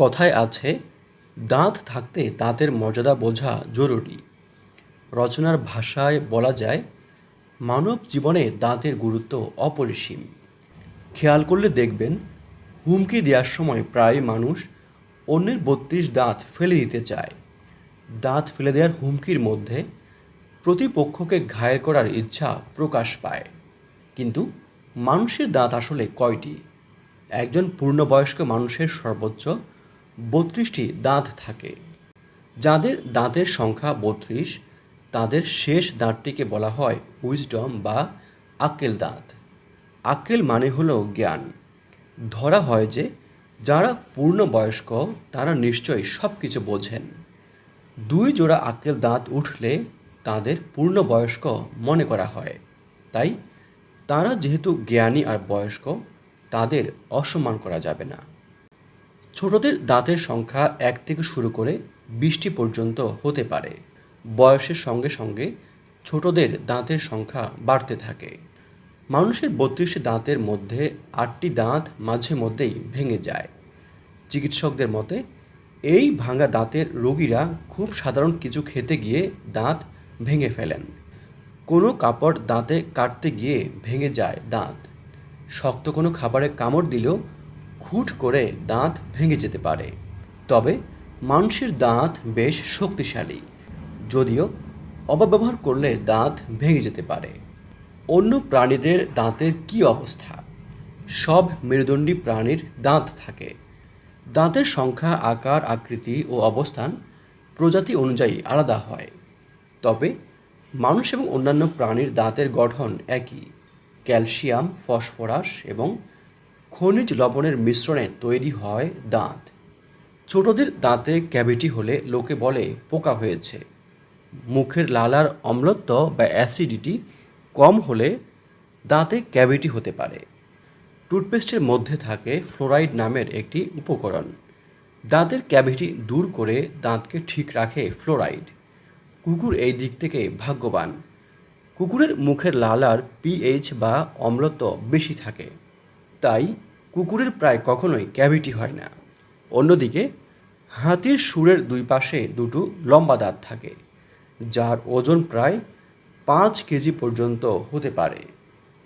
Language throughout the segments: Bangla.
কথায় আছে, দাঁত থাকতে দাঁতের মর্যাদা বোঝা জরুরি। রচনার ভাষায় বলা যায়, মানব জীবনে দাঁতের গুরুত্ব অপরিসীম। খেয়াল করলে দেখবেন, হুমকি দেওয়ার সময় প্রায় মানুষ অন্যের বত্রিশ দাঁত ফেলে দিতে চায়। দাঁত ফেলে দেওয়ার হুমকির মধ্যে প্রতিপক্ষকে ঘায়েল করার ইচ্ছা প্রকাশ পায়। কিন্তু মানুষের দাঁত আসলে কয়টি? একজন পূর্ণবয়স্ক মানুষের সর্বোচ্চ বত্রিশটি দাঁত থাকে। যাদের দাঁতের সংখ্যা বত্রিশ, তাদের শেষ দাঁতটিকে বলা হয় উইজডম বা আক্কেল দাঁত। আক্কেল মানে হলো জ্ঞান। ধরা হয় যে, যারা পূর্ণবয়স্ক, তারা নিশ্চয়ই সব কিছু বোঝেন। দুই জোড়া আক্কেল দাঁত উঠলে তাদের পূর্ণবয়স্ক মনে করা হয়। তাই, তারা যেহেতু জ্ঞানী আর বয়স্ক, তাদের অসম্মান করা যাবে না। ছোটদের দাঁতের সংখ্যা এক থেকে শুরু করে বিশটি পর্যন্ত হতে পারে। বয়সের সঙ্গে সঙ্গে ছোটদের দাঁতের সংখ্যা বাড়তে থাকে। মানুষের বত্রিশটি দাঁতের মধ্যে আটটি দাঁত মাঝে মধ্যেই ভেঙে যায়। চিকিৎসকদের মতে, এই ভাঙা দাঁতের রোগীরা খুব সাধারণ কিছু খেতে গিয়ে দাঁত ভেঙে ফেলেন। কোনো কাপড় দাঁতে কাটতে গিয়ে ভেঙে যায় দাঁত। শক্ত কোনো খাবারে কামড় দিলেও খুট করে দাঁত ভেঙে যেতে পারে। তবে মানুষের দাঁত বেশ শক্তিশালী, যদিও অপব্যবহার করলে দাঁত ভেঙে যেতে পারে। অন্য প্রাণীদের দাঁতের কী অবস্থা? সব মেরুদণ্ডী প্রাণীর দাঁত থাকে। দাঁতের সংখ্যা, আকার, আকৃতি ও অবস্থান প্রজাতি অনুযায়ী আলাদা হয়। তবে মানুষ এবং অন্যান্য প্রাণীর দাঁতের গঠন একই। ক্যালসিয়াম, ফসফরাস এবং খনিজ লবণের মিশ্রণে তৈরি হয় দাঁত। ছোটদের দাঁতে ক্যাভিটি হলে লোকে বলে, পোকা হয়েছে। মুখের লালার অম্লত্ব বা অ্যাসিডিটি কম হলে দাঁতে ক্যাভিটি হতে পারে। টুথপেস্টের মধ্যে থাকে ফ্লোরাইড নামের একটি উপকরণ। দাঁতের ক্যাভিটি দূর করে দাঁতকে ঠিক রাখে ফ্লোরাইড। কুকুর এই দিক থেকে ভাগ্যবান। কুকুরের মুখের লালার পিএইচ বা অম্লত্ব বেশি থাকে। তাই কুকুরের প্রায় কখনোই ক্যাভিটি হয় না। অন্যদিকে, হাতির সুরের দুই পাশে দুটো লম্বা দাঁত থাকে, যার ওজন প্রায় পাঁচ কেজি পর্যন্ত হতে পারে।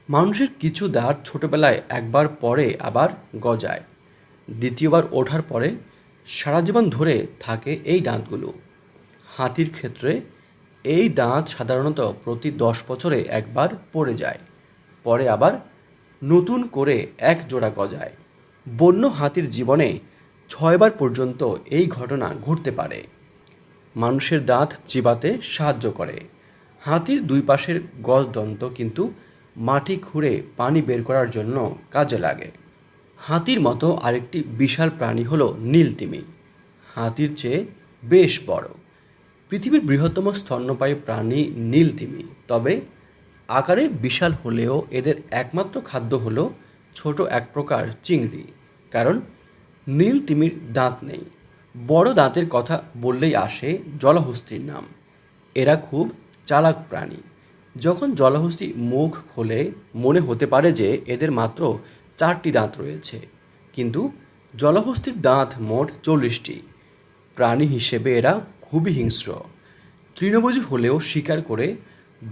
মানুষের কিছু দাঁত ছোটবেলায় একবার পরে আবার গজায়। দ্বিতীয়বার ওঠার পরে সারা জীবন ধরে থাকে এই দাঁতগুলো। হাতির ক্ষেত্রে এই দাঁত সাধারণত প্রতি দশ বছরে একবার পড়ে যায়, পরে আবার নতুন করে এক জোড়া গজায়। বন্য হাতির জীবনে ছয়বার পর্যন্ত এই ঘটনা ঘটতে পারে। মানুষের দাঁত চিবাতে সাহায্য করে। হাতির দুই পাশের গজদন্ত কিন্তু মাটি খুঁড়ে পানি বের করার জন্য কাজে লাগে। হাতির মতো আরেকটি বিশাল প্রাণী হলো নীলতিমি। হাতির চেয়ে বেশ বড়। পৃথিবীর বৃহত্তম স্তন্যপায়ী প্রাণী নীলতিমি। তবে আকারে বিশাল হলেও এদের একমাত্র খাদ্য হলো ছোট এক প্রকার চিংড়ি। কারণ নীল তিমির দাঁত নেই। বড় দাঁতের কথা বললেই আসে জলহস্তির নাম। এরা খুব চালাক প্রাণী। যখন জলহস্তি মুখ খোলে, মনে হতে পারে যে এদের মাত্র চারটি দাঁত রয়েছে। কিন্তু জলহস্তির দাঁত মোট চল্লিশটি। প্রাণী হিসেবে এরা খুবই হিংস্র। তৃণভোজী হলেও শিকার করে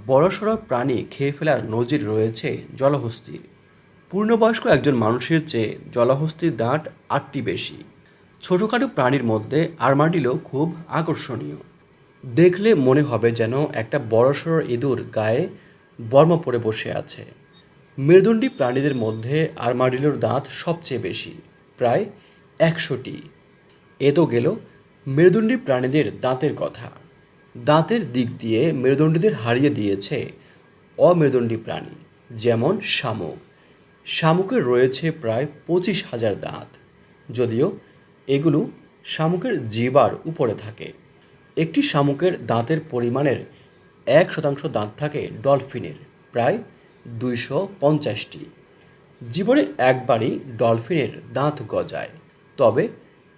বড়সড় প্রাণী খেয়ে ফেলার নজির রয়েছে জলহস্তির পূর্ণবয়স্ক একজন মানুষের চেয়ে জলহস্তির দাঁত আটটি বেশি। ছোটোখাটো প্রাণীর মধ্যে আর্মাডিলো খুব আকর্ষণীয়। দেখলে মনে হবে যেন একটা বড় বড়সড় ইঁদুর গায়ে বর্ম পরে বসে আছে। মেরুদণ্ডী প্রাণীদের মধ্যে আর্মাডিলোর দাঁত সবচেয়ে বেশি, প্রায় একশোটি। এ তো গেল মেরুদণ্ডী প্রাণীদের দাঁতের কথা। দাঁতের দিক দিয়ে মেরুদণ্ডীদের হারিয়ে দিয়েছে অমেরুদণ্ডী প্রাণী, যেমন শামুক। শামুকের রয়েছে প্রায় পঁচিশ হাজার দাঁত, যদিও এগুলো শামুকের জিবার উপরে থাকে। একটি শামুকের দাঁতের পরিমাণের এক শতাংশ দাঁত থাকে ডলফিনের, প্রায় দুইশো পঞ্চাশটি। জীবনে একবারই ডলফিনের দাঁত গজায়, তবে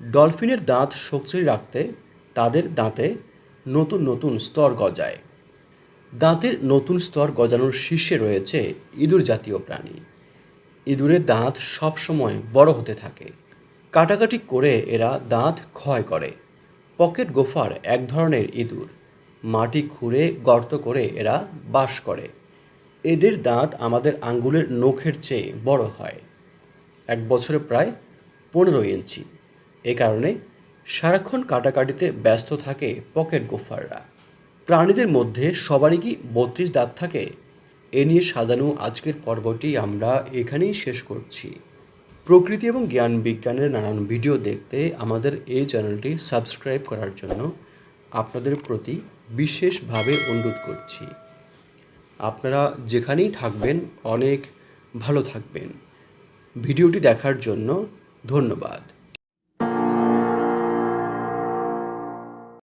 ডলফিনের দাঁত শক্তিশালী রাখতে তাদের দাঁতে নতুন নতুন স্তর গজায়। দাঁতের নতুন স্তর গজানোর শীর্ষে রয়েছে ইঁদুর জাতীয় প্রাণী। ইঁদুরের দাঁত সবসময় বড় হতে থাকে। কাটাকাটি করে এরা দাঁত ক্ষয় করে। পকেট গোফার এক ধরনের ইঁদুর। মাটি খুঁড়ে গর্ত করে এরা বাস করে। এদের দাঁত আমাদের আঙ্গুলের নখের চেয়ে বড় হয়। এক বছরে প্রায় পনেরো ইঞ্চি। এ কারণে সারাক্ষণ কাটাকাটিতে ব্যস্ত থাকে পকেট গোফাররা। প্রাণীদের মধ্যে সবারই কি বত্রিশ দাঁত থাকে? এ নিয়ে সাজানো আজকের পর্বটি আমরা এখানেই শেষ করছি। প্রকৃতি এবং জ্ঞান বিজ্ঞানের নানান ভিডিও দেখতে আমাদের এই চ্যানেলটি সাবস্ক্রাইব করার জন্য আপনাদের প্রতি বিশেষভাবে অনুরোধ করছি। আপনারা যেখানেই থাকবেন, অনেক ভালো থাকবেন। ভিডিওটি দেখার জন্য ধন্যবাদ।